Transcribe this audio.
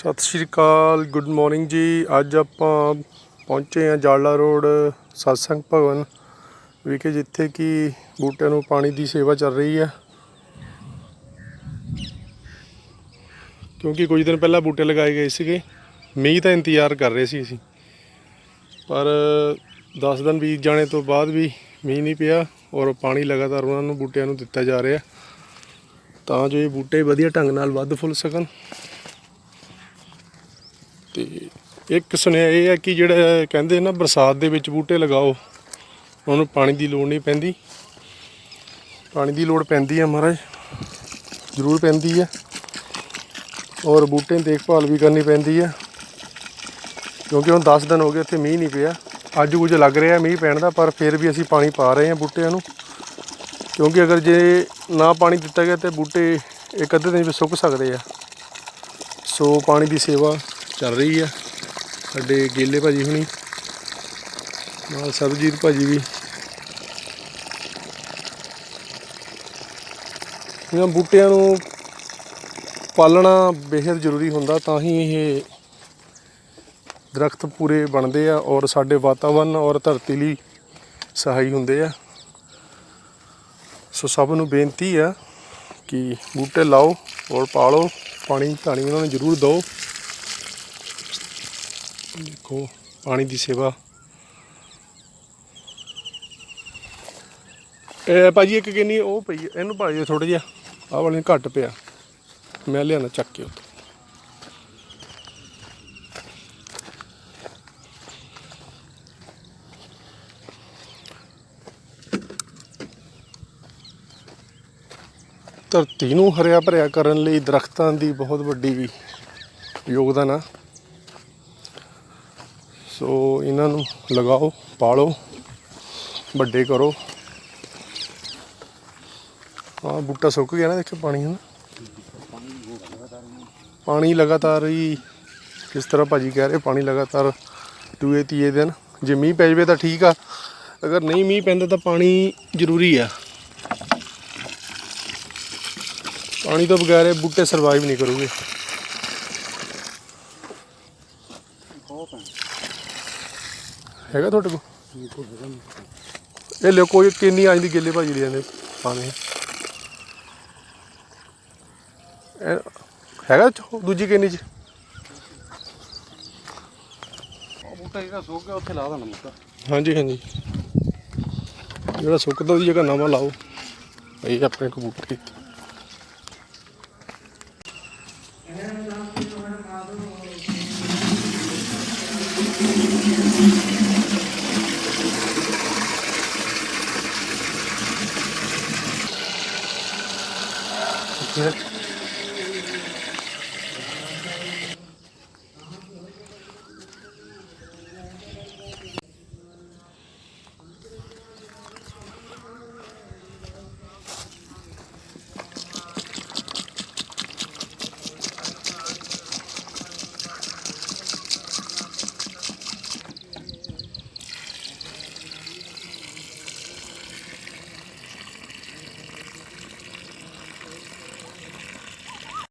ਸਤਿ ਸ਼੍ਰੀ ਅਕਾਲ, good morning ਜੀ। ਅੱਜ ਆਪਾਂ ਪਹੁੰਚੇ ਹਾਂ ਜਾਲਾ ਰੋਡ, ਸਤਸੰਗ ਭਵਨ ਵਿਖੇ, ਜਿੱਥੇ ਕਿ ਬੂਟਿਆਂ ਨੂੰ ਪਾਣੀ ਦੀ ਸੇਵਾ ਚੱਲ ਰਹੀ ਹੈ। ਕਿਉਂਕਿ ਕੁਝ ਦਿਨ ਪਹਿਲਾਂ ਬੂਟੇ ਲਗਾਏ ਗਏ ਸੀਗੇ। ਮੀਂਹ ਦਾ ਇੰਤਜ਼ਾਰ ਕਰ ਰਹੇ ਸੀ ਅਸੀਂ। ਪਰ 10 ਦਿਨ ਬੀਤ ਜਾਣੇ ਤੋਂ ਬਾਅਦ ਵੀ ਮੀਂਹ ਨਹੀਂ ਪਿਆ ਔਰ ਪਾਣੀ ਲਗਾਤਾਰ ਉਹਨਾਂ ਨੂੰ ਬੂਟਿਆਂ ਨੂੰ ਦਿੱਤਾ ਜਾ ਰਿਹਾ। ਤਾਂ ਜੋ ਇਹ ਬੂਟੇ ਵਧੀਆ ਢੰਗ ਨਾਲ ਵੱਧ ਫੁੱਲ ਸਕਣ। ਤੇ ਇੱਕ ਸੁਨੇਹਾ ਇਹ ਹੈ ਕਿ ਜਿਹੜਾ ਕਹਿੰਦੇ ਨਾ ਬਰਸਾਤ ਦੇ ਵਿੱਚ ਬੂਟੇ ਲਗਾਓ, ਉਹਨੂੰ ਪਾਣੀ ਦੀ ਲੋੜ ਨਹੀਂ ਪੈਂਦੀ। ਪਾਣੀ ਦੀ ਲੋੜ ਪੈਂਦੀ ਹੈ ਮਹਾਰਾਜ, ਜ਼ਰੂਰ ਪੈਂਦੀ ਹੈ। ਔਰ ਬੂਟੇ ਦੀ ਦੇਖਭਾਲ ਵੀ ਕਰਨੀ ਪੈਂਦੀ ਹੈ। ਕਿਉਂਕਿ ਹੁਣ 10 ਦਿਨ ਹੋ ਗਏ, ਇੱਥੇ ਮੀਂਹ ਨਹੀਂ ਪਿਆ। ਅੱਜ ਕੁਝ ਲੱਗ ਰਿਹਾ ਮੀਂਹ ਪੈਣ ਦਾ, ਪਰ ਫਿਰ ਵੀ ਅਸੀਂ ਪਾਣੀ ਪਾ ਰਹੇ ਹਾਂ ਬੂਟਿਆਂ ਨੂੰ। ਕਿਉਂਕਿ ਅਗਰ ਜੇ ਨਾ ਪਾਣੀ ਦਿੱਤਾ ਗਿਆ ਤੇ ਬੂਟੇ ਇੱਕ ਅੱਧੇ ਦਿਨ ਵਿੱਚ ਸੁੱਕ ਸਕਦੇ ਆ। ਸੋ ਪਾਣੀ ਦੀ ਸੇਵਾ ਚੱਲ ਰਹੀ ਆ। ਸਾਡੇ ਗੇਲੇ ਭਾਜੀ ਹੁਣੀ, ਨਾਲ ਸਰਬਜੀਤ ਭਾਜੀ ਵੀ। ਇਹਨਾਂ ਬੂਟਿਆਂ ਨੂੰ ਪਾਲਣਾ ਬੇहद ਜ਼ਰੂਰੀ ਹੁੰਦਾ, ਤਾਂ ਹੀ ਇਹ ਦਰਖਤ ਪੂਰੇ ਬਣਦੇ ਆ ਔਰ ਸਾਡੇ ਵਾਤਾਵਰਨ ਔਰ ਧਰਤੀ ਲਈ ਸਹਾਈ ਹੁੰਦੇ ਆ। ਸੋ ਸਭ ਨੂੰ ਬੇਨਤੀ ਆ ਕਿ ਬੂਟੇ ਲਾਓ ਔਰ ਪਾਲੋ, ਪਾਣੀ ਧਾਣੀ ਉਹਨਾਂ ਨੂੰ ਜ਼ਰੂਰ ਦਿਓ। ਦੇਖੋ ਪਾਣੀ ਦੀ ਸੇਵਾ। ਇਹ ਭਾਜੀ ਇੱਕ ਕਿੰਨੀ ਉਹ ਪਈ ਹੈ, ਇਹਨੂੰ ਭਾਜੀ ਥੋੜਾ ਜਿਹਾ ਆਹ ਵਾਲੇ ਘੱਟ ਪਿਆ। ਮੈਂ ਲਿਆਣਾ ਚੱਕ ਕੇ ਉੱਥੇ। ਧਰਤੀ ਨੂੰ ਹਰਿਆ ਭਰਿਆ ਕਰਨ ਲਈ ਦਰਖਤਾਂ ਦੀ ਬਹੁਤ ਵੱਡੀ ਵੀ ਯੋਗਦਾਨ ਆ। ਸੋ ਇਹਨਾਂ ਨੂੰ ਲਗਾਓ, ਪਾਲੋ, ਵੱਡੇ ਕਰੋ। ਹਾਂ ਬੂਟਾ ਸੁੱਕ ਗਿਆ ਨਾ ਦੇਖੋ ਪਾਣੀ ਹੈ ਪਾਣੀ ਲਗਾਤਾਰ ਹੀ ਕਿਸ ਤਰ੍ਹਾਂ ਭਾਜੀ ਕਹਿ ਰਹੇ, ਪਾਣੀ ਲਗਾਤਾਰ ਦੂਏ ਤੀਏ ਦਿਨ, ਜੇ ਮੀਂਹ ਪੈ ਜਾਵੇ ਤਾਂ ਠੀਕ ਆ, ਅਗਰ ਨਹੀਂ ਮੀਂਹ ਪੈਂਦਾ ਤਾਂ ਪਾਣੀ ਜ਼ਰੂਰੀ ਆ। ਪਾਣੀ ਤੋਂ ਬਗੈਰ ਇਹ ਬੂਟੇ ਸਰਵਾਈਵ ਨਹੀਂ ਕਰੂਗੇ। ਹੈਗਾ ਤੁਹਾਡੇ ਕੋਲ? ਇਹ ਲਿਓ, ਕੋਈ ਕਿੰਨੀ ਆਂਦੀ ਗਿੱਲੇ ਭਾਜੀ ਦੇ ਜਾਂਦੇ ਪਾਣੀ ਹੈਗਾ ਦੂਜੀ ਕਿੰਨੀ ਚ? ਬੂਟਾ ਜਿਹੜਾ ਸੁੱਕ ਗਿਆ ਉੱਥੇ ਲਾ ਦੇਣਾ ਬੂਟਾ ਹਾਂਜੀ ਹਾਂਜੀ। ਜਿਹੜਾ ਸੁੱਕਦਾ ਉਹਦੀ ਜਗ੍ਹਾ ਨਵਾਂ ਲਾਓ। ਇਹ ਆਪਣੇ ਕੋ ਬੂਟੇ